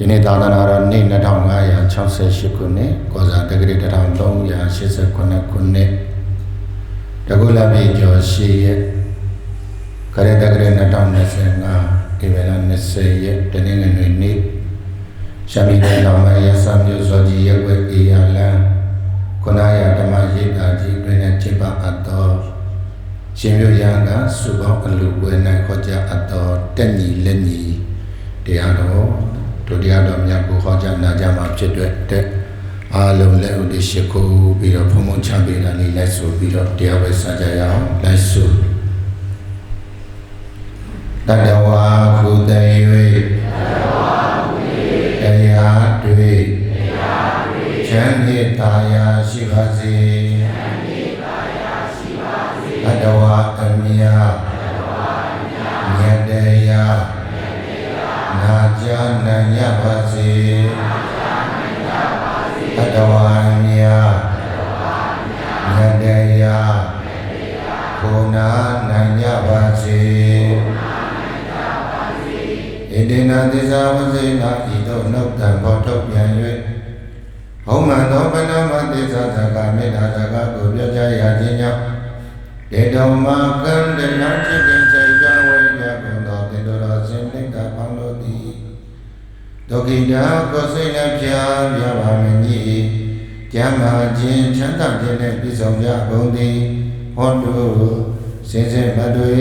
ယနေ့သာသနာတော်နေ့2568ခုနှစ်ကောဇာတက္ကရာ1389ခုနှစ်တကုလပိကျော်ရှိရက်ခရတက္ကရာ2025ဧပြီလ20ရက်တနင်္ဂနွေနေ့ရှမ်းပြည်နယ်တော်မှာရသမျိုးစောကြီးရက်ွက်အေရလန်ခုနရဓမ္မရိပ်သာကြီးတွင်နဲ့จิตပါအပ်တော်ရှင်မျိုးရန်ကစုပေါင်းအလူပွဲ၌ခေါ်ကြအပ်တော်တက်ညီလက်ညီတရားတော် တို့တရားတော်မြတ်ကိုဟောကြားနာကြားမှာဖြစ်တဲ့တဲ့အားလုံးလက်ဥဒိရှိခိုးပြီးတော့ဘုံဘုံချပေးတာလေးလိုက်ဆိုပြီးတော့တရားဝဲစကြရအောင်လိုက်ဆိုတတဝါခုတည်၍တရားတွေ့ချမ်းမြေတာယာရှိပါစေ သစ္စာဝစိနာဤသို့နှုတ်တံဘောထုတ်ပြန်၍ဘုံမှန်သောပဏမသစ္စာသကမေတ္တာသကကိုပြောကြရခြင်းကြောင့်ဒေတောမကံတနာချစ်ခင်စိတ်ကြဝိညာဉ်ကုန်သောတေတောရစဉ်လိမ့်တာပေါင်းလို့သည်ဒုက္ခိတာကိုယ်စိတ်နဲ့ပြားပြပါမည်ကြီးကျမ်းမာခြင်းချမ်းသာခြင်းနဲ့ပြည့်စုံကြကုန်သည်ဟောတုစင်စစ်မတွေ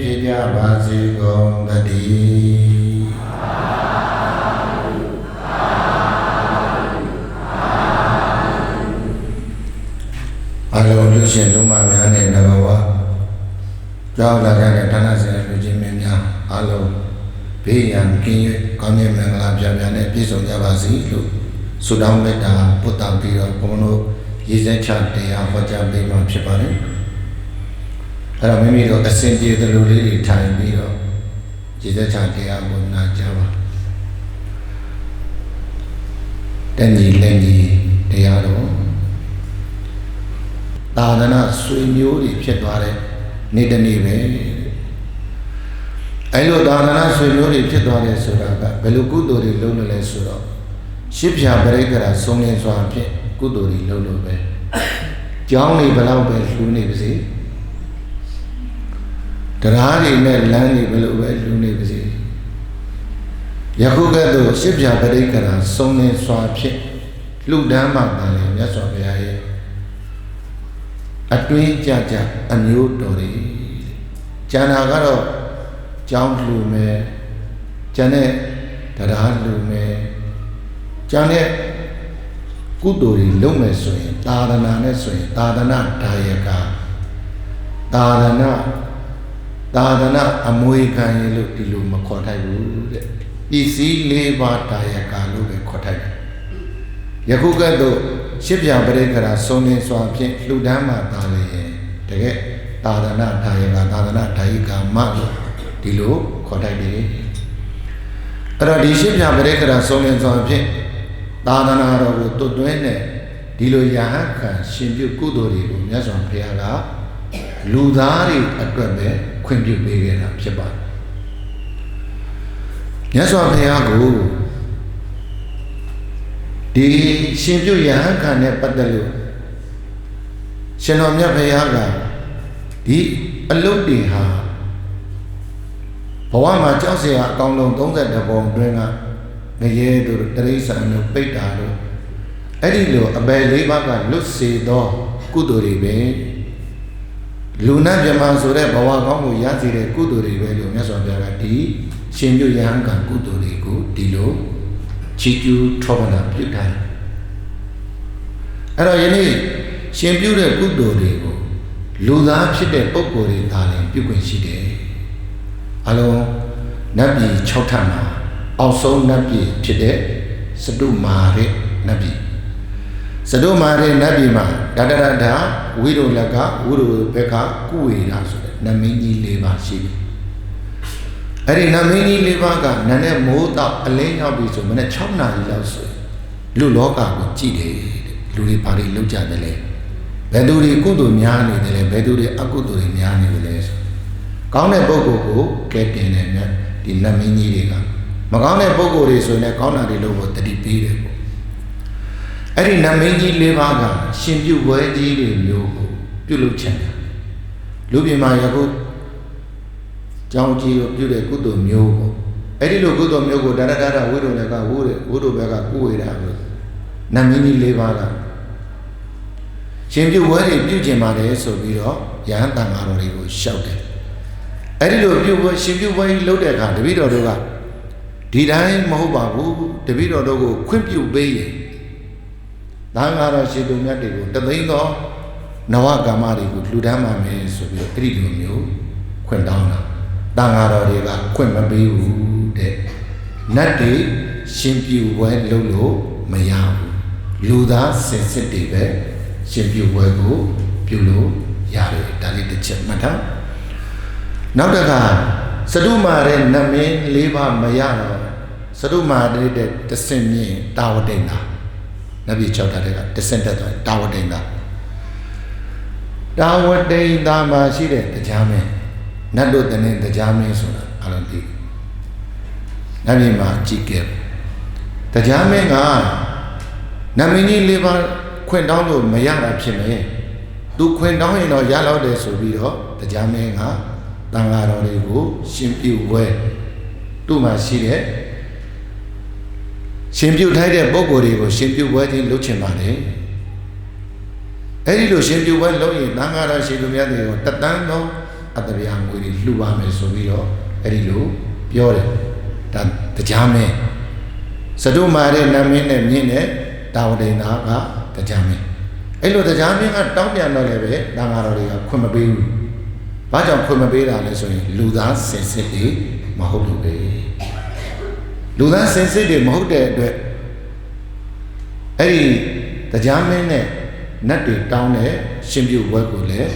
ဖြစ်ကြပါစေကုန်သတည်း လုံးလူရှင်လူမများနဲ့တဘဝကြောက်လာကြတဲ့ဌာနဆိုင်လူချင်းမင်းများအလုံးဘေးရန်ကင်း၍ကောင်းမြတ်မင်္ဂလာပြပြနဲ့ပြည့်စုံကြပါစေလို့ဆုတောင်းမေတ္တာပုတ္တံပြီးတော့ဘုန်းတော်ရေးစက်ချတရားဟောကြားပေးမှာဖြစ်ပါတယ်အဲ့တော့မိမိတို့အစဉ်ပြေသလိုလေးတွေထိုင်ပြီးတော့ရေးစက်ချတရားကိုနာကြားပါတဏှီလက်ကြီးတရားတော် သာသနာဆွေမျိုးတွေဖြစ်သွားတဲ့နေ့တစ်နေ့ပဲအဲ့လိုသာသနာဆွေမျိုးတွေဖြစ်သွားတယ်ဆိုတာကဘယ်လိုကုသိုလ်တွေလုပ်လို့လဲဆိုတော့ရှစ်ဖြာပရိက္ခရာဆုံးလင်းစွာဖြင့်ကုသိုလ်တွေလုပ်လို့ပဲကြောင်းနေဘလောက်ပဲလှူနေပါစေတရားတွေနဲ့လမ်းတွေဘယ်လိုပဲလှူနေပါစေယခုကဲ့သို့ရှစ်ဖြာပရိက္ခရာဆုံးလင်းစွာဖြင့်လှူဒန်းမှတန်လေမြတ်စွာဘုရားရဲ့ အတွင်းကြကြအမျိုးတော်တွေကျန်တာကတော့ကြောင်းလှူမယ်ကျန်တဲ့တရားလှူမယ်ကျန်တဲ့ကုသိုလ်တွေလုပ်မယ်ဆိုရင်သာသနာနဲ့ဆိုရင်သာသနာဒါယကသာသနာသာသနာအမွေခံရလို့ဒီလိုမခေါ်ထိုက်ဘူးတဲ့ပစ္စည်း၄ပါးဒါယကလို့ပဲခေါ်ထိုက်တယ်ယခုကဲ့သို့ ရှစ်ပြပရိက္ခရာဆုံးနေစွာဖြင့်လှူဒန်းမှသာလေတကယ်သာသနာဒါယကသာသနာဒါယကမလို့ဒီလိုခေါ်ထိုက်တယ်အဲ့တော့ဒီရှစ်ပြပရိက္ခရာဆုံးနေစွာဖြင့်သာသနာတော်ကိုတွတ်တွဲနဲ့ဒီလိုယဟန်ခံရှင်ပြုကုသိုလ်တွေကိုမြတ်စွာဘုရားကလူသားတွေအတွက်ပဲခွင့်ပြုပေးခဲ့တာဖြစ်ပါတယ်မြတ်စွာဘုရားကို ဒီရှင်ပြုယဟန်ခံနဲ့ပတ်သက်လို့ရှင်တော်မြတ်ဘုရားကဒီအလုတ်တွေဟာဘဝမှာကြောက်စရာအကောင်းဆုံး32ပုံတွင်းကငရဲတို့တရိษံတို့ပိတ်တာတို့အဲ့ဒီလိုအပယ်လေးပါးကလွတ်စေသောကုသိုလ်တွေပဲလူနာမြမဆိုတဲ့ဘဝကောင်းကိုရစေတဲ့ကုသိုလ်တွေပဲလို့မြတ်စွာဘုရားကဒီရှင်ပြုယဟန်ကကုသိုလ်တွေကိုဒီလို ချီးကျူးထောပနာပြုထားတယ်အဲ့တော့ယနေ့ရှင်ပြုတဲ့ကုသိုလ်တွေကိုလူသားဖြစ်တဲ့ပုဂ္ဂိုလ်တွေသာလျှင်ပြုခွင့်ရှိတယ်အလုံးနတ်ပြည်6ထပ်မှာအောက်ဆုံးနတ်ပြည်ဖြစ်တဲ့စတုမာရိနတ်ပြည်စတုမာရိနတ်ပြည်မှာဒတရဒဝိရုလကဝိရုဘကကုဝေရဆိုတဲ့နမင်းကြီး၄ပါးရှိတယ် အဲ့ဒီနမင်းကြီး၄ပါးကနန်းနဲ့မိုးတော့အလင်းရောက်ပြီဆိုမနေ့6နာရီလောက်ဆိုလူလောကကိုကြည့်တယ်လူတွေဘာတွေလုပ်ကြတယ်လဲဘယ်သူတွေကုသိုလ်များနေတယ်လဲဘယ်သူတွေအကုသိုလ်တွေများနေတယ်လဲဆိုကောင်းတဲ့ပုဂ္ဂိုလ်ကိုကဲတင်တယ်မြတ်ဒီနတ်မင်းကြီးတွေကမမကောင်းတဲ့ပုံကိုယ်တွေဆိုရင်လည်းကောင်းတာတွေလို့ကိုတတိပေးတယ်ပေါ့အဲ့ဒီနမင်းကြီး၄ပါးကရှင်ပြုဝဲကြီးတွေမျိုးကိုပြုလုပ်ချင်တယ်လူပြည်မှာယခု ကြောင်းကြီးကိုပြုတဲ့ကုသိုလ်မျိုးပေါ့အဲ့ဒီလိုကုသိုလ်မျိုးကိုတရတရဝိရုံလည်းကဝိရုဝိရုဘက်ကကုဝေတာလို့နမင်းကြီး၄ပါးကရှင်ပြုဝဲတွေပြုကျင်ပါတယ်ဆိုပြီးတော့ယဟန်တန်ဃာတော်တွေကိုရှောက်တယ်အဲ့ဒီလိုပြုဝဲရှင်ပြုဝဲကြီးလုပ်တဲ့အခါတပည့်တော်တို့ကဒီတိုင်းမဟုတ်ပါဘူးတပည့်တော်တို့ကိုခွင့်ပြုပေးရင်ဒါငါတော်ရှင်သူမြတ်တွေကိုတသိန်းသောနဝကမ္မတွေကိုလှူဒန်းပါမယ်ဆိုပြီးတော့အဲ့ဒီလိုမျိုးခွင့်တောင်းတာ တန်ဃာတော်တွေကခွင့်မပေးဘူးတဲ့နတ်တွေရှင်ပြုဝဲလုပ်လို့မရဘူးလူသားစင်စစ်တွေပဲရှင်ပြုဝဲကိုပြုလို့ရတယ်ဒါလေးတစ်ချက်မှတ်ထားနောက်တစ်ခါစတုမာရဲ့နမင်း၄ပါးမရတော့စတုမာတဲ့တဆင့်မြင့်တာဝတိန်တာနဗီ၆တာတဲ့ကတဆင့်တက်သွားတာဝတိန်တာတာဝတိန်တာမှာရှိတဲ့တရားမင်း နတ်တို့တနေ့တရားမင်းဆိုတာအလုံးသိနဗီမှာကြည့်ခဲ့တရားမင်းကနမင်းကြီး၄ပါးခွင့်တောင်းလို့မရတာဖြစ်မယ်သူခွင့်တောင်းရင်တော့ရလောက်တယ်ဆိုပြီးတော့တရားမင်းကတန်ဃာတော်တွေကိုရှင်ပြုဝဲသူ့မှာရှိတဲ့ရှင်ပြုထိုက်တဲ့ပုံကိုယ်တွေကိုရှင်ပြုဝဲခြင်းလုပ်ချင်ပါတယ်အဲ့ဒီလိုရှင်ပြုဝဲလုပ်ရင်တန်ဃာတော်ရှင်သူများတွေကိုတတန်းသော အတ္တဗျာငွေတွေလှူပါမယ်ဆိုပြီးတော့အဲ့ဒီလိုပြောတယ်ဒါတရားမင်းစတုမာရဲ့နာမည်နဲ့မြင့်တဲ့တာဝတိန်သားကတရားမင်းအဲ့လိုတရားမင်းကတောင်းပြန်တော့လည်းပဲတန်ဃာတော်တွေကခွင့်မပေးဘူးဘာကြောင့်ခွင့်မပေးတာလဲဆိုရင်လူသားစင်စစ်တွေမဟုတ်လို့ပဲလူသားစင်စစ်တွေမဟုတ်တဲ့အတွက်အဲ့ဒီတရားမင်းနဲ့နတ်တွေတောင်းတဲ့ရှင်ပြုဘွဲကိုလည်း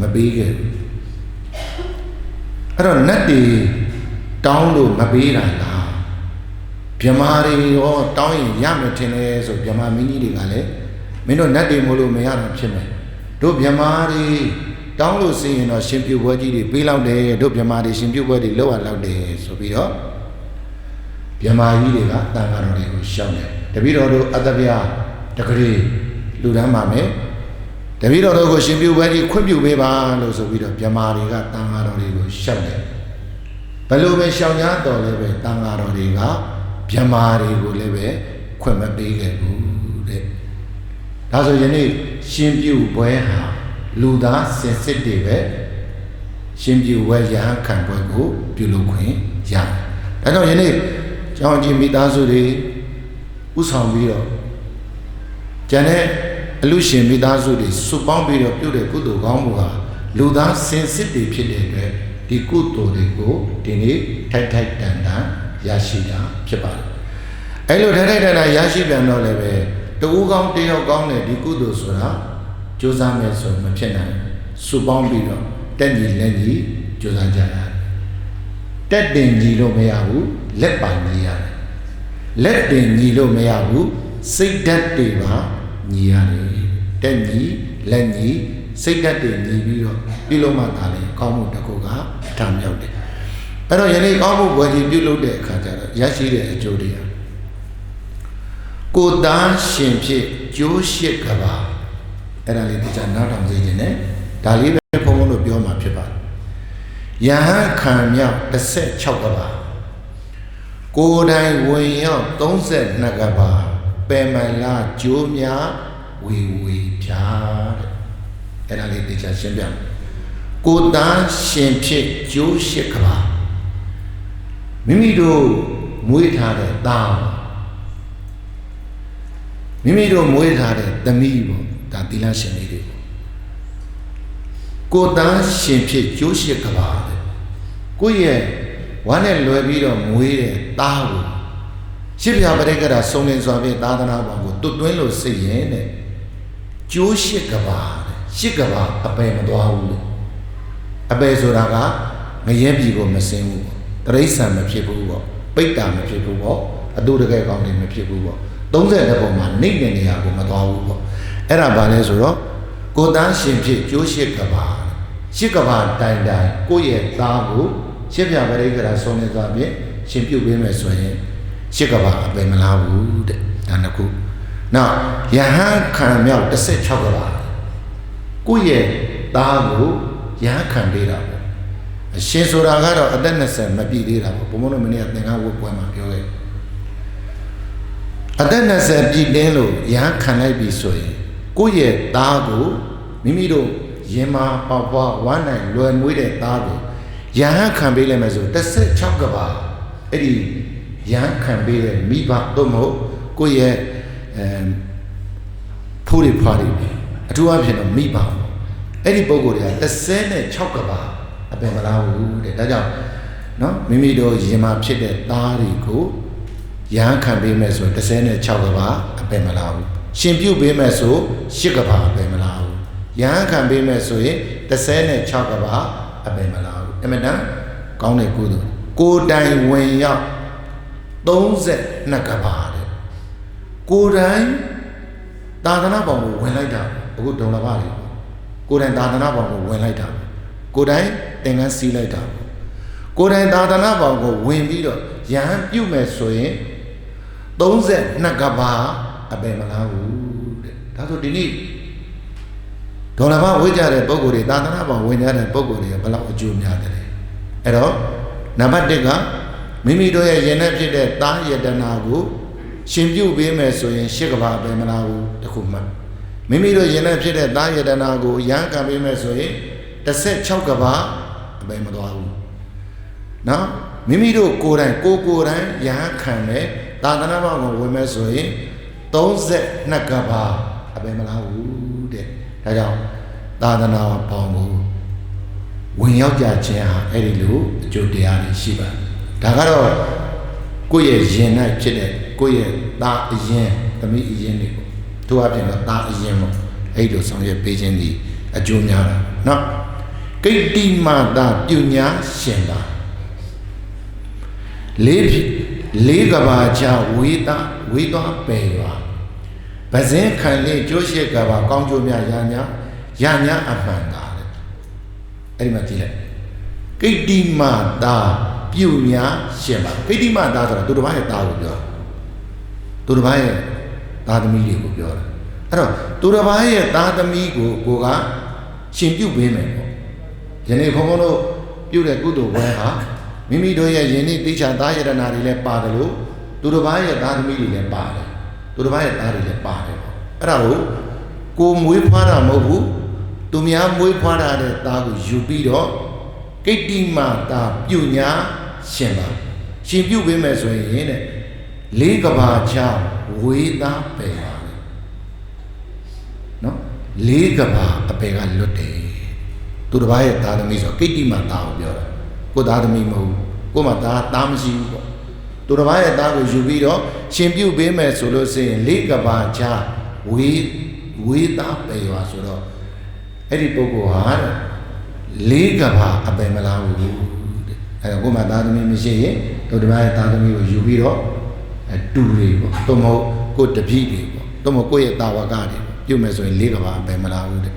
မပေးခဲ့ဘူး အဲ့တော့နတ်တွေတောင်းလို့မပေးတာလားမြမာတွေရောတောင်းရင်ရမယ်ထင်တယ်ဆိုမြမာမင်းကြီးတွေကလည်းမင်းတို့နတ်တွေမို့လို့မရတာဖြစ်မယ်တို့မြမာတွေတောင်းလို့စင်ရင်တော့ရှင်ပြုတ်ပွဲကြီးတွေပေးလောက်တယ်တို့မြမာတွေရှင်ပြုတ်ပွဲတွေလောက်ရလောက်တယ်ဆိုပြီးတော့မြမာကြီးတွေကတန်ဃာတော်တွေကိုရှောင်းတယ်တပည့်တော်တို့အတ္တပြတကလေးလူတန်းပါမယ် တပည့်တော်တို့ကိုရှင်ပြုတ်ပွဲကြီးခွင့်ပြုပေးပါလို့ဆိုပြီးတော့မြမာတွေကတန်ဃာတော်တွေကိုရှောင်းတယ်ဘယ်လိုပဲရှောင်း냐တော်လည်းပဲတန်ဃာတော်တွေကမြမာတွေကိုလည်းပဲခွင့်မပေးခဲ့ဘူးတဲ့ဒါဆိုယနေ့ရှင်ပြုတ်ပွဲဟာလူသားစင်စစ်တွေပဲရှင်ပြုဝဲရဟန်းခံပွဲကိုပြုလုပ်ခွင့်ရတယ်။ဒါကြောင့်ယနေ့ကျောင်းကြီးမိသားစုတွေဥဆောင်ပြီးတော့ကျန်တဲ့ အလူရှင်မိသားစုတွေစုပေါင်းပြီးတော့ပြုတဲ့ကုသိုလ်ကောင်းမှုဟာလူသားစင်စစ်တွေဖြစ်တဲ့အတွက်ဒီကုသိုလ်တွေကိုဒီနေ့ထိုက်ထိုက်တန်တန်ရရှိတာဖြစ်ပါတယ်။အဲလိုထိုက်ထိုက်တန်တန်ရရှိပြန်တော့လည်းပဲတူကောင်းတယောက်ကောင်းတဲ့ဒီကုသိုလ်ဆိုတာကြိုးစားမယ်ဆိုမဖြစ်နိုင်စုပေါင်းပြီးတော့တက်ညီလက်ညီကြိုးစားကြရတယ်တက်တင်ညီလို့မရဘူးလက်ပါညီရတယ်လက်တင်ညီလို့မရဘူးစိတ်ဓာတ်တွေပါညီရတယ် တက်ညီလက်ညီစိတ်ဓာတ်တွေညီပြီးတော့ပြုလို့မှသာလေကောင်းမှုတစ်ခုကထမ်းမြောက်တယ်အဲ့တော့ယနေ့ကောင်းမှုဘွယ်ကြီးပြုလုပ်တဲ့အခါကျတော့ရရှိတဲ့အကျိုးတွေကကိုသားရှင်ဖြစ်ကျိုးရှိကပါအဲ့ဒါလေးတရားနားထောင်စေခြင်းနဲ့ဒါလေးပဲဘုံဘုံတို့ပြောမှာဖြစ်ပါတယ်ယဟန်ခံမြောက်16ကပါကိုယ်တိုင်ဝင်ရောက်32ကပါပယ်မလာကျိုးများဝေဝေဖြာတဲ့ အဲ့ဒါလေးတရားရှင်းပြကိုသားရှင်ဖြစ်ကျိုးရှိကပါမိမိတို့မွေးထားတဲ့သားမိမိတို့မွေးထားတဲ့သမီးပေါ့ဒါသီလရှင်လေးတွေပေါ့ကိုသားရှင်ဖြစ်ကျိုးရှိကပါတဲ့ကိုရဲ့ဝမ်းနဲ့လွယ်ပြီးတော့မွေးတဲ့သားကိုရှစ်ပြပရိက္ခရာဆုံးလင်းစွာဖြင့်သာသနာပေါ်ကိုတွတ်တွင်းလို့စိတ်ရင်တဲ့ကျိုးရှိကပါတဲ့ ရှစ်ကပါအပယ်မသွားဘူးလို့အပယ်ဆိုတာကငရဲပြည်ကိုမစင်းဘူးပေါ့တရိษံမဖြစ်ဘူးပေါ့ပိတ်တာမဖြစ်ဘူးပေါ့အတူတကယ်ကောင်းတယ်မဖြစ်ဘူးပေါ့30ပုံမှာနှိမ့်တဲ့နေရာကိုမသွားဘူးပေါ့အဲ့ဒါဘာလဲဆိုတော့ကိုသားရှင်ဖြစ်ကျိုးရှိကဘာရှစ်ကဘာတိုင်တိုင်ကိုယ့်ရဲ့သားကိုရှစ်ပြပရိက္ခရာဆုံးနေသွားဖြင့်ရှင်ပြုတ်ပေးမယ်ဆိုရင်ရှစ်ကဘာအပယ်မလားဘူးတဲ့ဒါနှစ်ခုနောက်ယဟန်ခံမြောက်16ကဘာ ကိုယ့်ရဲ့သားကိုယဟန်ခံပေးတာပေါ့အရှင်ဆိုတာကတော့အသက်20မပြည့်သေးတာပေါ့ဘုံဘုံတို့မနေ့ကသင်္ကန်းဝတ်ပွဲမှာပြောခဲ့အသက်20ပြည့်တင်းလို့ယဟန်ခံလိုက်ပြီဆိုရင်ကိုယ့်ရဲ့သားကိုမိမိတို့ရင်မာပေါပွားဝမ်းနိုင်လွယ်မွေးတဲ့သားကိုယဟန်ခံပေးလိုက်မယ်ဆို16ကဘာအဲ့ဒီယဟန်ခံပေးတဲ့မိဘတို့မဟုတ်ကိုယ့်ရဲ့အဲဖိုးတွေဖွားတွေ အထူးအဖြစ်တော့မိဘအဲ့ဒီပုံကိုယ်တွေက36ကဘာအပင်မလားဘူးတဲ့ဒါကြောင့်နော်မိမိတို့ရင်မာဖြစ်တဲ့သားတွေကိုယဟန်ခံပေးမယ်ဆို36ကဘာအပင်မလားဘူးရှင်ပြုတ်ပေးမယ်ဆို10ကဘာအပင်မလားဘူးယဟန်ခံပေးမယ်ဆိုရင်36ကဘာအပင်မလားဘူးအမှန်တန်ကောင်းတဲ့ကုသိုလ်ကိုယ်တိုင်ဝင်ရောက်32ကဘာတဲ့ကိုယ်တိုင်သာသနာ့ဘောင်ကိုဝင်လိုက်တာ အခုဒုံလဘတွေကိုယ်တိုင်သာသနာ့ဘောင်ကိုဝင်လိုက်တာကိုယ်တိုင်သင်္ကန်းစီးလိုက်တာကိုယ်တိုင်သာသနာ့ဘောင်ကိုဝင်ပြီးတော့ယဟန်ပြုတ်မယ်ဆိုရင်32ကဘာအပင်မလားဘူးတဲ့ဒါဆိုဒီနေ့ဒေါ်လာမဝေးကြတဲ့ပုံကိုယ်တွေသာသနာ့ဘောင်ဝင်ကြတဲ့ပုံကိုယ်တွေကဘယ်လောက်အကျိုးများတယ်လဲအဲ့တော့နံပါတ်1ကမိမိတို့ရဲ့ရင်ထဲဖြစ်တဲ့တာယတနာကိုရှင်ပြုတ်ပေးမယ်ဆိုရင်ရှစ်ကဘာအပင်မလားဘူးတခုမှတ် မိမိတို့ရင်ထဲဖြစ်တဲ့တာယတနာကိုရန်ခံပေးမယ်ဆိုရင်16ကဘာအပင်မသွားဘူးနော်မိမိတို့ကိုယ်တိုင်ကိုယ်ကိုယ်တိုင်ရဟန်းခံတယ်သာသနာ့ဘောင်ကိုဝင်မဲ့ဆိုရင်32ကဘာအပင်မလားဘူးတဲ့ဒါကြောင့်သာသနာဘောင်ကိုဝင်ရောက်ကြခြင်းဟာအဲ့ဒီလိုအကျိုးတရားတွေရှိပါတယ်ဒါကတော့ကိုယ့်ရဲ့ရင်၌ဖြစ်တဲ့ကိုယ့်ရဲ့သားအရင်သမီးအရင်တွေပေါ့ သူအပြင်တော့သားအရင်ပေါ့အဲ့လိုဆောင်ရွက်ပေးခြင်းဒီအကျိုးများတာနော်ကိတ္တိမာတာပညာရှင်တာလေးလေးကဘာချဝေတာဝေတော်ပေရွာပဇင်းခံလေကျိုးရှိကဘာကောင်းကျိုးများရာညာရာညာအမှန်တာလေအဲ့ဒီမှာကြည့်လိုက်ကိတ္တိမာတာပညာရှင်ပါကိတ္တိမာတာဆိုတာသူတစ်ပါးရဲ့တာကိုပြောသူတစ်ပါးရဲ့ သားသမီးတွေကိုပြောတာအဲ့တော့သူတစ်ပါးရဲ့သားသမီးကိုကိုကရှင်ပြုတ်ပေးမယ်ပေါ့ယနေ့ဘုန်းဘုန်းတို့ပြုတဲ့ကုသိုလ်ဝဲဟာမိမိတို့ရဲ့ယဉ်နေ့တိချာသားယတနာတွေလည်းပါတယ်လို့သူတစ်ပါးရဲ့သားသမီးတွေလည်းပါတယ်သူတစ်ပါးရဲ့သားတွေလည်းပါတယ်ပေါ့အဲ့ဒါကိုကိုမွေးဖွားတာမဟုတ်ဘူးသူများမွေးဖွားတာတဲ့သားကိုယူပြီးတော့ကိတ္တိမတာပြုညာရှင်ပါရှင်ပြုတ်ပေးမယ်ဆိုရင်တဲ့လေးကဘာချ ဝေးသားပယ်ပါလေနော်လေးကဘာအပယ်ကလွတ်တယ်သူတစ်ပါးရဲ့သားသမီးဆိုကိတ္တိမသားကိုပြောတာကိုသားသမီးမဟုတ်ကိုမှသားသားမရှိဘူးပေါ့သူတစ်ပါးရဲ့သားကိုယူပြီးတော့ရှင်ပြုတ်ပေးမယ်ဆိုလို့ရှိရင်လေးကဘာချဝေးဝေးသားပယ်ပါဆိုတော့အဲ့ဒီပုဂ္ဂိုလ်ဟာတဲ့လေးကဘာအပယ်မလားဘူးတဲ့အဲ့တော့ကိုမှသားသမီးမရှိရင်သူတစ်ပါးရဲ့သားသမီးကိုယူပြီးတော့ အတူတွေပေါ့သို့မဟုတ်ကိုတပည့်တွေပေါ့သို့မဟုတ်ကိုယ့်ရဲ့တာဝကတွေပြုတ်မယ်ဆိုရင်လေးကဘာအပယ်မလားဘူးတဲ့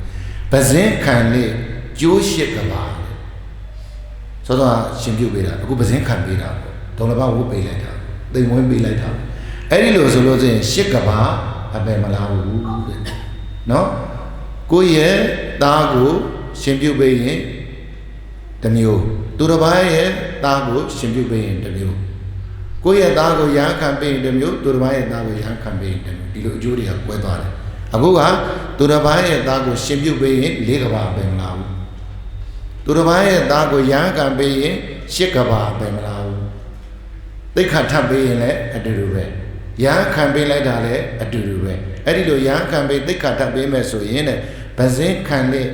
ပဇင်းခံလေးကျိုးရှစ်ကဘာစောစောရှင်ပြုတ်ပေးတာအခုပဇင်းခံပေးတာပေါ့ဒေါလဘဝုတ်ပေးလိုက်တာတိမ်ဝင်းပေးလိုက်တာအဲ့ဒီလိုဆိုလို့ချင်းရှစ်ကဘာအပယ်မလားဘူးတဲ့နော်ကိုယ့်ရဲ့သားကိုရှင်ပြုတ်ပေးရင်တစ်မျိုးသူတစ်ပါးရဲ့သားကိုရှင်ပြုတ်ပေးရင်တစ်မျိုး ကိုယ့်ရဲ့သားကိုရဟန်းခံပေးရင်တစ်မျိုးသူတစ်ပါးရဲ့သားကိုရဟန်းခံပေးရင်တစ်မျိုးဒီလိုအကျိုးတွေကကွဲသွားတယ်အခုကသူတစ်ပါးရဲ့သားကိုရှင်ပြုတ်ပေးရင်လေးကဘာပဲမလားဘူးသူတစ်ပါးရဲ့သားကိုရဟန်းခံပေးရင်ရှစ်ကဘာပဲမလားဘူးသိက္ခာထပ်ပေးရင်လည်းအတူတူပဲရဟန်းခံပေးလိုက်တာလည်းအတူတူပဲအဲ့ဒီလိုရဟန်းခံပေးသိက္ခာထပ်ပေးမယ်ဆိုရင်တဲ့ဗဇင်းခံတဲ့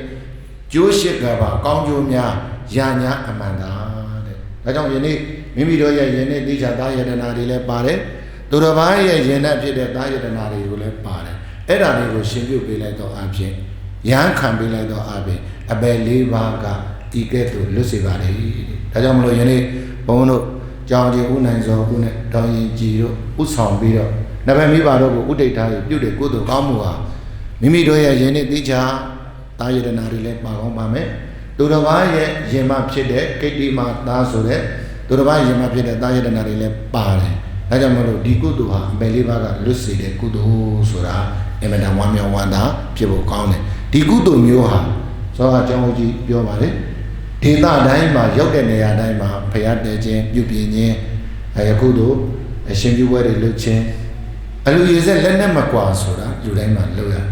ကျိုးရှစ်ကဘာကောင်းကျိုးများယာညာအမှန်သာတဲ့ဒါကြောင့်ယနေ့ မိမိတို့ရဲ့ယနေ့တိချာသားယတနာတွေလည်းပါတယ်သူတစ်ပါးရဲ့ယဉ်နဲ့ဖြစ်တဲ့သားယတနာတွေကိုလည်းပါတယ်အဲ့ဒါတွေကိုရှင်းပြပေးလိုက်တော့အဖြစ်ရဟန်းခံပေးလိုက်တော့အဖြစ်အပယ်လေးပါးကဒီကဲ့သို့လွတ်စေပါလေဒါကြောင့်မလို့ယနေ့ဘုန်းဘုန်းတို့ကြောင်ကြီးဦးနိုင်စောဦးနဲ့တောင်ရင်ကြည်တို့ဥဆောင်ပြီးတော့နဗမိပါတို့ကိုဥဒိဋ္ဌာပြုတဲ့ကုသိုလ်ကောင်းမှုဟာမိမိတို့ရဲ့ယနေ့တိချာတာယတနာတွေလည်းပါကောင်းပါမယ်သူတစ်ပါးရဲ့ယင်မဖြစ်တဲ့ကိတ္တိမသားဆိုတဲ့ သူတစ်ပါးရင်မဖြစ်တဲ့တာယတနာတွေလည်းပါတယ်ဒါကြောင့်မလို့ဒီကုသိုလ်ဟာအပယ်လေးပါးကလွတ်စေတဲ့ကုသိုလ်ဆိုတာအင်မတန်ဝမ်းမြောက်ဝမ်းသာဖြစ်ဖို့ကောင်းတယ်ဒီကုသိုလ်မျိုးဟာသောအကြောင်းကြီးပြောပါတယ်ဒေသတိုင်းမှာရောက်တဲ့နေရာတိုင်းမှာဖရာတဲခြင်းပြုပြင်ခြင်းအဲယခုတို့အရှင်ပြုဝဲတွေလုပ်ခြင်းအလူရည်ဆက်လက်နဲ့မကွာဆိုတာလူတိုင်းမှာလုပ်ရတယ်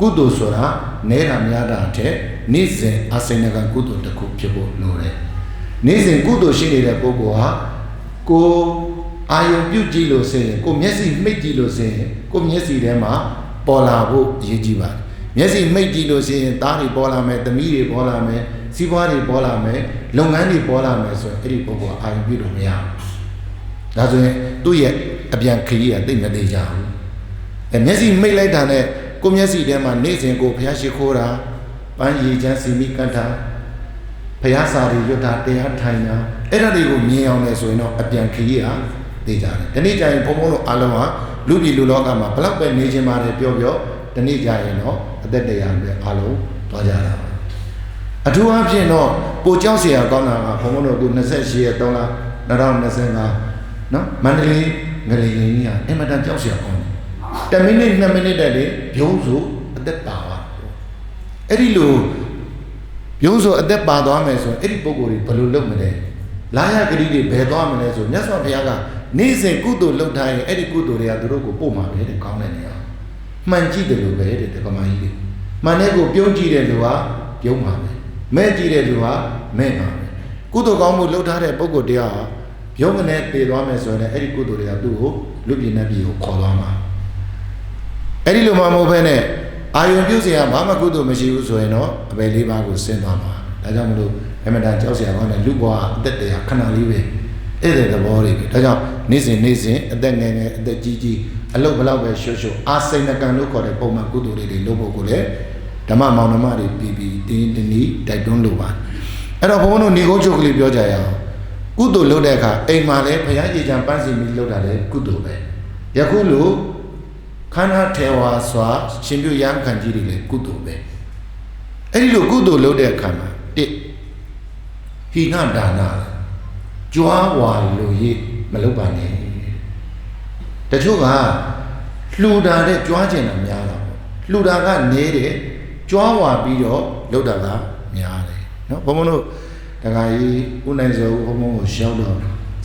ကုသိုလ်ဆိုတာနေတာများတာတဲ့နေ့စဉ်အစိဏကကုသိုလ်တစ်ခုဖြစ်ဖို့လိုတယ် နေ့စဉ်ကုသိုလ်ရှိနေတဲ့ပုဂ္ဂိုလ်ဟာကိုအာယုံပြုတ်ကြည့်လို့ဆိုရင်ကိုမျက်စိမှိတ်ကြည့်လို့ဆိုရင်ကိုမျက်စိထဲမှာပေါ်လာဖို့အရေးကြီးပါတယ်မျက်စိမှိတ်ကြည့်လို့ဆိုရင်သားတွေပေါ်လာမယ်သမီးတွေပေါ်လာမယ်စီးပွားတွေပေါ်လာမယ်လုပ်ငန်းတွေပေါ်လာမယ်ဆိုရင်အဲ့ဒီပုဂ္ဂိုလ်အာယုံပြုတ်လို့မရဘူးဒါဆိုရင်သူ့ရဲ့အပြန်ခရီးကသိမ့်မသေးကြဘူးအဲမျက်စိမိတ်လိုက်တာနဲ့ကိုမျက်စိထဲမှာနေ့စဉ်ကိုဘုရားရှိခိုးတာပန်းရည်ချမ်းစီမိကတ်တာ ဘုရားစာရီရွတ်တာတရားထိုင်တာအဲ့ဒါတွေကိုမြင်အောင်လဲဆိုရင်တော့အပြန်ခရီးဟာသိကြတယ်ဒီနေ့ကျရင်ဘုံဘုံတို့အားလုံးဟာလူပြည်လူလောကမှာဘလောက်ပဲနေခြင်းပါတယ်ပြောပြောဒီနေ့ကျရင်တော့အသက်တရားပဲအားလုံးသွားကြတာပါအထူးအဖြင့်တော့ကိုကြောက်เสียကောင်းတာကဘုံဘုံတို့က28ရက်3လ2025နော်မန္တလေးငရေရင်ကြီးကအင်မတန်ကြောက်เสียကောင်းတယ်10မိနစ်2မိနစ်တည်းလေဘုံစုအသက်ပါပါအဲ့ဒီလို ဘုံစုအသက်ပါသွားမယ်ဆိုရင်အဲ့ဒီပုံကိုယ်တွေဘယ်လိုလုပ်မလဲလာရဂရီတွေဘယ်သွားမလဲဆိုမြတ်စွာဘုရားကနေ့စဉ်ကုသိုလ်လုပ်ထားရင်အဲ့ဒီကုသိုလ်တွေကသူတို့ကိုပို့မှာပဲတဲ့ကောင်းတဲ့နေရာမှန်ကြည့်တယ်လို့ပဲတဲ့ကမာကြီးတွေမှန်တဲ့ကိုပြုံးကြည့်တဲ့လူကပြုံးမှာပဲမဲ့ကြည့်တဲ့လူကမဲ့မှာပဲကုသိုလ်ကောင်းမှုလုပ်ထားတဲ့ပုဂ္ဂိုလ်တရားဟာပြုံးမနဲ့တည်သွားမယ်ဆိုရင်အဲ့ဒီကုသိုလ်တွေကသူ့ကိုလူပြည်နဲ့ပြည်ကိုခေါ်သွားမှာအဲ့ဒီလိုမှမဟုတ်ဘဲနဲ့ အာယုံပြုစရာဘာမှကုသိုလ်မရှိဘူးဆိုရင်တော့အပေလေးပါးကိုဆင်းသွားမှာဒါကြောင့်မလို့အမတန်ကြောက်စရာကောင်းတယ်လူဘဝအသက်တရားခဏလေးပဲအဲ့တဲ့သဘောတွေပဲဒါကြောင့်နေ့စဉ်နေ့စဉ်အသက်ငယ်ငယ်အသက်ကြီးကြီးအလုပ်ဘလောက်ပဲရှုပ်ရှုပ်အာစိန်ကံလို့ခေါ်တဲ့ပုံမှန်ကုသိုလ်တွေတွေလုပ်ဖို့ကိုလည်းဓမ္မမောင်နှမတွေပြီးပြီးတင်းတင်းနီးတိုက်တွန်းလိုပါအဲ့တော့ဘုန်းဘုန်းတို့ညီကုန်းချုပ်ကလေးပြောကြရအောင်ကုသိုလ်လုပ်တဲ့အခါအိမ်မှာလည်းဘုရားရေချံပန်းစီမီလုပ်တာလည်းကုသိုလ်ပဲယခုလို့ ခန္ဓာထေဝါစွာရှင်ပြုရမ်းခံကြီးတွေလည်းကုသိုလ်ပဲအဲ့ဒီလိုကုသိုလ်လုပ်တဲ့အခါမှာတစ်ဟိနဒါနာကြွားဝါလိုရည်မလုပ်ပါနဲ့တချို့ကလှူတာတဲ့ကြွားကျင်တာများတာပေါ့လှူတာကနေတယ်ကြွားဝါပြီးတော့လုပ်တာကများတယ်နော်ဘုံဘုံတို့တခါကြီးဦးနိုင်စောဘုံဘုံကိုရှောက်တော့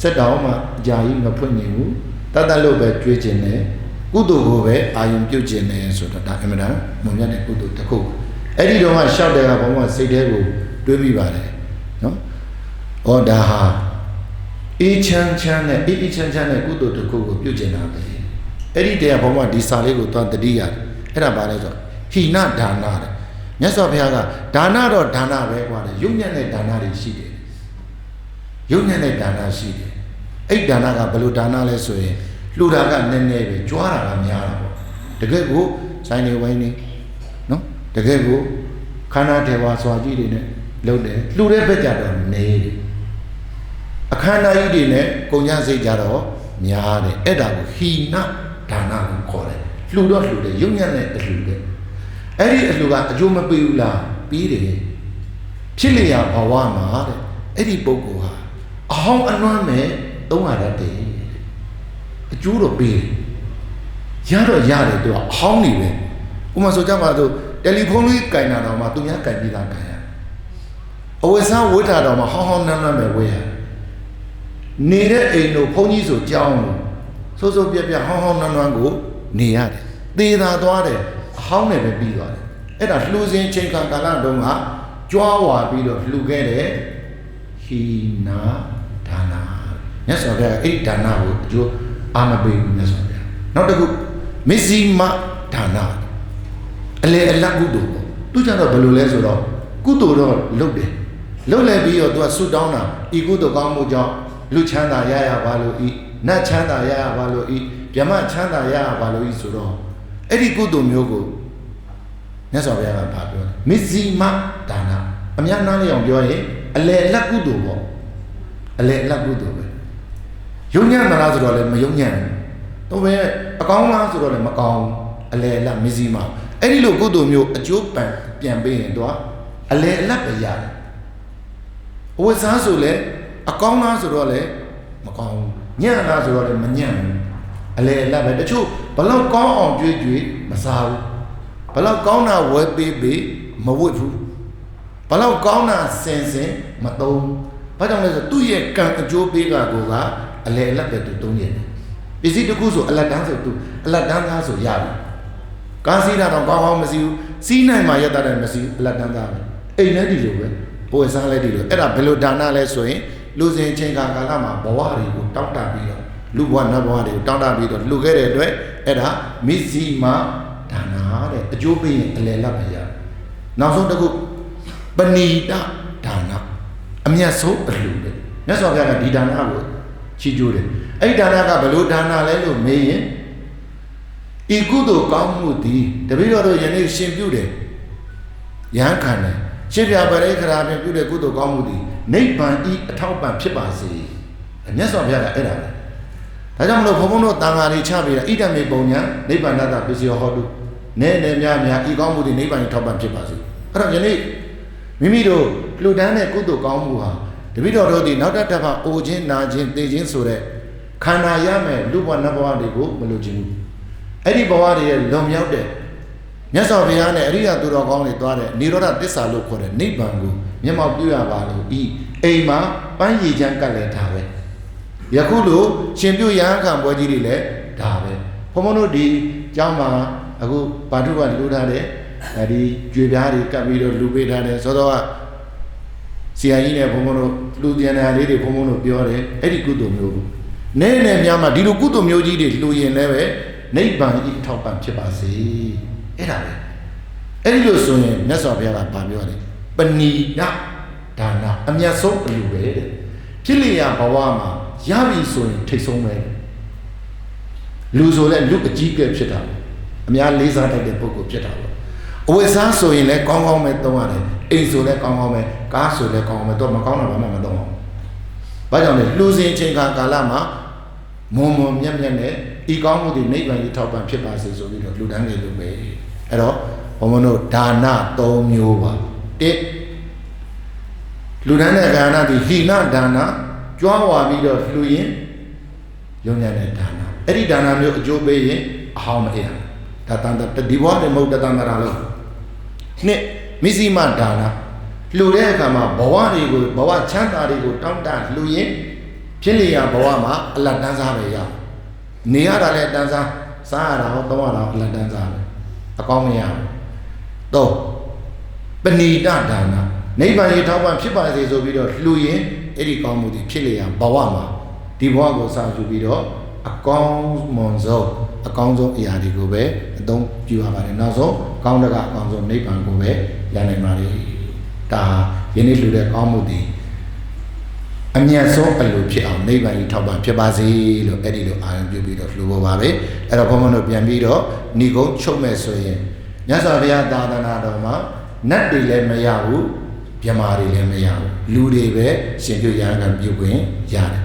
စက်တောင်မှအကြာကြီးမဖွင့်နိုင်ဘူးတတ်တတ်လို့ပဲကြွေးကျင်တယ် ကုသိုလ်ကိုပဲအာယုံပြုတ်ကျင်တယ်ဆိုတော့ဒါအမှန်တန်မုံမြတ်တဲ့ကုသိုလ်တစ်ခုအဲ့ဒီတော့မှရှောက်တယ်ကဘုံဘုံစိတ်ထဲကိုတွေးမိပါတယ်နော်ဩဒါဟာအေးချမ်းချမ်းနဲ့အေးအေးချမ်းချမ်းနဲ့ကုသိုလ်တစ်ခုကိုပြုကျင်တာပဲအဲ့ဒီတရားဘုံဘုံဒီစာလေးကိုသွားတတိရတယ်အဲ့ဒါဘာလဲဆိုတော့ဟိနဒါနတဲ့မြတ်စွာဘုရားကဒါနတော့ဒါနပဲကွာတဲ့ယုံညံ့တဲ့ဒါနတွေရှိတယ်ယုံညံ့တဲ့ဒါနရှိတယ်အဲ့ဒါနကဘယ်လိုဒါနလဲဆိုရင် လှူတာကနည်းနည်းပဲကြွားတာကများတာပေါ့တကယ်ကိုဆိုင်နေဝိုင်းနေနော်တကယ်ကိုခန္ဓာထေဝါစွာကြီးတွေနဲ့လှုပ်တယ်လှူတဲ့ဘက်ကြတော့နေတယ်အခန္ဓာကြီးတွေနဲ့ကုံညာစိတ်ကြတော့များတယ်အဲ့ဒါကိုဟိနဒါနကိုခေါ်တယ်လှူတော့လှူတယ်ယုံညံ့တဲ့အလှူတဲ့အဲ့ဒီအလှူကအကျိုးမပေးဘူးလားပြီးတယ်ဖြစ်လျာဘဝမှာတဲ့အဲ့ဒီပုဂ္ဂိုလ်ဟာအဟောင်းအနွမ်းမဲ့သုံးရတတ်တယ် အကျိုးတော့ပေးတယ်ရတော့ရတယ်သူကအဟောင်းနေပဲဥပမာဆိုကြပါတော့တယ်လီဖုန်းလေးကင်တာတော့မှသူများကင်ပြီးသားကင်ရအဝတ်စားဝတ်တာတော့မှဟောင်းဟောင်းနန်းနန်းပဲဝတ်ရနေတဲ့အိမ်တို့ဘုန်းကြီးဆိုကြောင်းလို့စိုးစိုးပြက်ပြက်ဟောင်းဟောင်းနန်းနန်းကိုနေရတယ်သေသာသွားတယ်အဟောင်းနဲ့ပဲပြီးသွားတယ်အဲ့ဒါလှူစင်ချိန်ခါကာလတုန်းကကြွားဝါပြီးတော့လှူခဲ့တဲ့ဟိနာဒါနာမြတ်စွာဘုရားအဲ့ဒီဒါနာကိုအကျိုး အာမပေးဘူးမြတ်စွာဘုရားနောက်တစ်ခုမစ္စည်းမဒါနာအလေအလတ်ကုသိုလ်ပေါ့သူကြတော့ဘယ်လိုလဲဆိုတော့ကုသိုလ်တော့လုပ်တယ်လုပ်လိုက်ပြီးတော့သူကဆုတောင်းတာဤကုသိုလ်ကောင်းမှုကြောင့်လူချမ်းသာရရပါလို့ဤနတ်ချမ်းသာရရပါလို့ဤဗျမချမ်းသာရရပါလို့ဤဆိုတော့အဲ့ဒီကုသိုလ်မျိုးကိုမြတ်စွာဘုရားကပြောတယ်မစ္စည်းမဒါနာအများနားလည်အောင်ပြောရင်အလေအလတ်ကုသိုလ်ပေါ့အလေအလတ်ကုသိုလ်ပဲ ယုံညံ့မလားဆိုတော့လည်းမယုံညံ့ဘူးတော့ပဲအကောင်းလားဆိုတော့လည်းမကောင်းအလေအလတ်မစ္စည်းမအဲ့ဒီလိုကုသိုလ်မျိုးအကျိုးပံပြန်ပေးရင်တော့အလေအလတ်ပဲရတယ်အဝတ်စားဆိုလဲအကောင်းလားဆိုတော့လည်းမကောင်းဘူးညံ့လားဆိုတော့လည်းမညံ့ဘူးအလေအလတ်ပဲတချို့ဘလောက်ကောင်းအောင်ကြွေးကြွေးမစားဘူးဘလောက်ကောင်းတာဝဲပေးပေးမဝတ်ဘူးဘလောက်ကောင်းတာစင်စင်မသုံးဘာကြောင့်လဲဆိုသူ့ရဲ့ကံအကျိုးပေးကကိုက အလေအလတ်ပဲသူသုံးရတယ်ပစ္စည်းတစ်ခုဆိုအလတ်တန်းဆိုသူအလတ်တန်းသားဆိုရပြီကားစီးတာတော့ကောင်းကောင်းမစီဘူးစီးနိုင်မှရက်တာတယ်မစီဘူးအလတ်တန်းသားပဲအိမ်လည်းဒီလိုပဲပွဲစားလည်းဒီလိုအဲ့ဒါဘယ်လိုဒါနလဲဆိုရင်လူစဉ်ချင်းကာကာလမှာဘဝတွေကိုတောက်တပြီးတော့လူဘဝနတ်ဘဝတွေကိုတောက်တပြီးတော့လှူခဲ့တဲ့အတွက်အဲ့ဒါမစ္စည်းမဒါနာတဲ့အကျိုးပေးရင်အလယ်လတ်ပဲရနောက်ဆုံးတစ်ခုပဏိတဒါနအမျက်ဆုံးအလှူတယ်မြတ်စွာဘုရားကဒီဒါနကို ချီးကျူးတယ်အဲ့ဒီဒါနကဘယ်လိုဒါနလဲလို့မေးရင်ဤကုသိုလ်ကောင်းမှုသည်တပည့်တော်တို့ယနေ့ရှင်ပြုတယ်ယဟန်ခံတယ်ရှင်ပြပရိခရာဖြင့်ပြုတဲ့ကုသိုလ်ကောင်းမှုသည်နိဗ္ဗာန်ဤအထောက်ပံ့ဖြစ်ပါစေမြတ်စွာဘုရားကအဲ့ဒါပဲဒါကြောင့်မလို့ဘုန်းဘုန်းတို့တန်ဃာတွေချပြီးတာဣဒမေပုံညာနိဗ္ဗာန်တပစ္စယောဟောတုနဲနဲများများဤကောင်းမှုတွေနိဗ္ဗာန်ထောက်ပံ့ဖြစ်ပါစေအဲ့တော့ယနေ့မိမိတို့လူတန်းတဲ့ကုသိုလ်ကောင်းမှုဟာတ ပည့်တော်တို့ဒီနောက်တစ်ထပ်အိုခြင်းနာခြင်းသိခြင်းဆိုတဲ့ခန္ဓာရမယ်လူဘဝနတ်ဘဝတွေကိုမလိုချင်ဘူးအဲ့ဒီဘဝတွေရဲ့လွန်မြောက်တဲ့မြတ်စွာဘုရားနဲ့အရိယသူတော်ကောင်းတွေသွားတဲ့និရောဓသစ္စာလို့ခေါ်တဲ့နိဗ္ဗာန်ကိုမျက်မှောက်ပြုရပါလို့ဤအိမ်မှာပန်းရည်ချမ်းကတ်လဲထားပဲယခုလိုရှင်ပြုရဟန်းခံပွဲကြီးတွေလည်းဒါပဲဘုံဘုံတို့ဒီကျောင်းမှာအခုဘာထုကလူထားတဲ့အဲဒီကြွေပြားတွေကပ်ပြီးတော့လူပေးထားတယ်သောတော့က ဆရာကြီးနဲ့ဘုံဘုံတို့လူပြန်တဲ့လေးတွေဘုံဘုံတို့ပြောတယ်အဲ့ဒီကုသိုလ်မျိုးကိုနဲနဲများမှဒီလိုကုသိုလ်မျိုးကြီးတွေလူရင်လည်းပဲနိဗ္ဗာန်ဤထောက်ပံ့ဖြစ်ပါစေအဲ့ဒါပဲအဲ့ဒီလိုဆိုရင်မြတ်စွာဘုရားကဗာပြောတယ်ပဏိဒဒါနအမျက်ဆုံးအလူပဲတဲ့ဖြစ်လျာဘဝမှာရပြီဆိုရင်ထိတ်ဆုံးပဲလူဆိုလဲလူအကြီးကဲဖြစ်တာအများလေးစားတတ်တဲ့ပုဂ္ဂိုလ်ဖြစ်တာပေါ့ အဝိစားဆိုရင်လည်းကောင်းကောင်းပဲသုံးရတယ်အိမ်ဆိုလည်းကောင်းကောင်းပဲကားဆိုလည်းကောင်းကောင်းပဲတော့မကောင်းတာဘာမှမသုံးအောင်ဘာကြောင့်လဲလူစင်ချင်းကာကာလမှာမုံမုံမြက်မြက်နဲ့ဤကောင်းမှုတွေနိဗ္ဗာန်ကြီးထောက်ပံ့ဖြစ်ပါစေဆိုပြီးတော့လူတန်းတွေလုပ်ပဲအဲ့တော့ဘုံဘုံတို့ဒါန၃မျိုးပါတစ်လူတန်းတဲ့ကာဏဒီဟိနဒါနကြွားဝါပြီးတော့လှူရင်ယုံညံ့တဲ့ဒါနအဲ့ဒီဒါနမျိုးအကျိုးပေးရင်အဟောင်းမအေးရဒါတန်တဒီဘဝနဲ့မဟုတ်တန်တရာလို့ နှစ်မစ္စည်းမဒါနလှူတဲ့အခါမှာဘဝတွေကိုဘဝချမ်းသာတွေကိုတောင်းတလှူရင်ဖြစ်လျာဘဝမှာအလတ်တန်းစားပဲရနေရတာလည်းတန်းစားစားရတာဟောသုံးရတာအလတ်တန်းစားပဲအကောင်းမရဘူးတော့ပဏိတဒါနနိဗ္ဗာန်ရေထောက်ပံ့ဖြစ်ပါစေဆိုပြီးတော့လှူရင်အဲ့ဒီကောင်းမှုတွေဖြစ်လျာဘဝမှာဒီဘဝကိုစာယူပြီးတော့ အကောင်းမွန်ဆုံးအကောင်းဆုံးအရာတွေကိုပဲအသုံးပြုရပါတယ်နောက်ဆုံးကောင်းတကအကောင်းဆုံးနိဗ္ဗာန်ကိုပဲရနိုင်ပါလေဒါယနေ့လှူတဲ့ကောင်းမှုတွေအမြတ်ဆုံးအလိုဖြစ်အောင်နိဗ္ဗာန်ကြီးထောက်ပံ့ဖြစ်ပါစေလို့အဲ့ဒီလိုအာရုံပြုပြီးတော့လှူဖို့ပါပဲအဲ့တော့ဘုန်းဘုန်းတို့ပြန်ပြီးတော့ဏီကုန်းချုပ်မဲ့ဆိုရင်မြတ်စွာဘုရားသာသနာတော်မှာနတ်တွေလည်းမရဘူးမြမာတွေလည်းမရဘူးလူတွေပဲရှင်ပြုရဟန်းကပြုခွင့်ရတယ်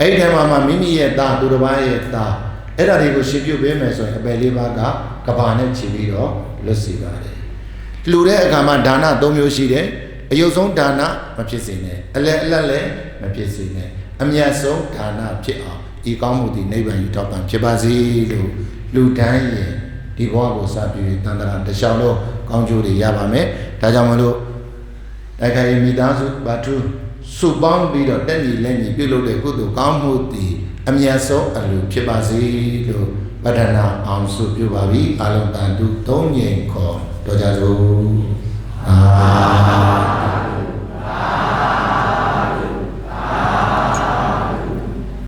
အဲ့ဒီထဲမှာမှမိမိရဲ့သားသူတစ်ပါးရဲ့သားအဲ့ဒါတွေကိုရှင်ပြုပေးမယ်ဆိုရင်အပယ်လေးပါးကကဘာနဲ့ခြေပြီးတော့လွတ်စီပါတယ်လူတဲ့အခါမှာဒါန၃မျိုးရှိတယ်အယုတ်ဆုံးဒါနမဖြစ်စေနဲ့အလဲအလတ်လည်းမဖြစ်စေနဲ့အမြတ်ဆုံးဒါနဖြစ်အောင်ဤကောင်းမှုသည်နိဗ္ဗာန်ယူထောက်ပံ့ဖြစ်ပါစေလို့လူတိုင်းရဲ့ဒီဘဝကိုစပြီးတန်တရာတခြားလုံးကောင်းကျိုးတွေရပါမယ်ဒါကြောင့်မလို့တိုက်ခိုင်မိသားစုဘာထု စုပေါင်းပြီးတော့တက်ညီလက်ညီပြုလုပ်တဲ့ကုသိုလ်ကောင်းမှုသည်အမြတ်ဆုံးအလိုဖြစ်ပါစေလို့ပဒနာအောင်စုပြုပါပြီအလုံးတန်တု၃ငိမ်ခေါ်တော်ကြစို့အာ